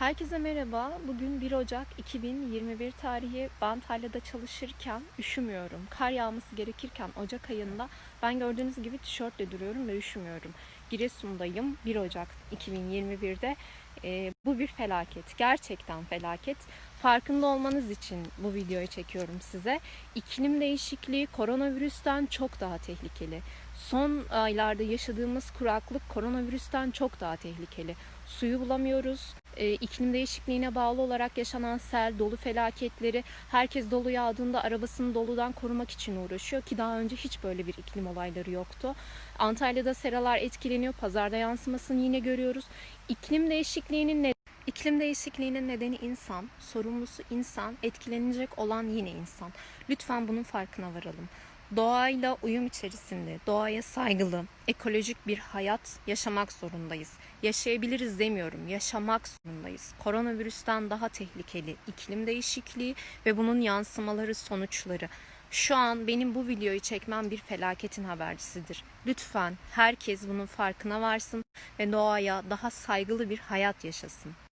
Herkese merhaba. Bugün 1 Ocak 2021 tarihi. Ben tarlada çalışırken üşümüyorum. Kar yağması gerekirken Ocak ayında ben gördüğünüz gibi tişörtle duruyorum ve üşümüyorum. Giresun'dayım 1 Ocak 2021'de. Ee, bu bir felaket. Gerçekten felaket. Farkında olmanız için bu videoyu çekiyorum size. İklim değişikliği koronavirüsten çok daha tehlikeli. Son aylarda yaşadığımız kuraklık koronavirüsten çok daha tehlikeli. Suyu bulamıyoruz. Ee, iklim değişikliğine bağlı olarak yaşanan sel, dolu felaketleri herkes dolu yağdığında arabasını doludan korumak için uğraşıyor ki daha önce hiç böyle bir iklim olayları yoktu. Antalya'da seralar etkileniyor. Pazarda yansımasını yine görüyoruz. İklim değişikliğinin ne İklim değişikliğinin nedeni insan, sorumlusu insan, etkilenecek olan yine insan. Lütfen bunun farkına varalım. Doğayla uyum içerisinde, doğaya saygılı, ekolojik bir hayat yaşamak zorundayız. Yaşayabiliriz demiyorum, yaşamak zorundayız. Koronavirüsten daha tehlikeli iklim değişikliği ve bunun yansımaları, sonuçları. Şu an benim bu videoyu çekmem bir felaketin habercisidir. Lütfen herkes bunun farkına varsın ve doğaya daha saygılı bir hayat yaşasın.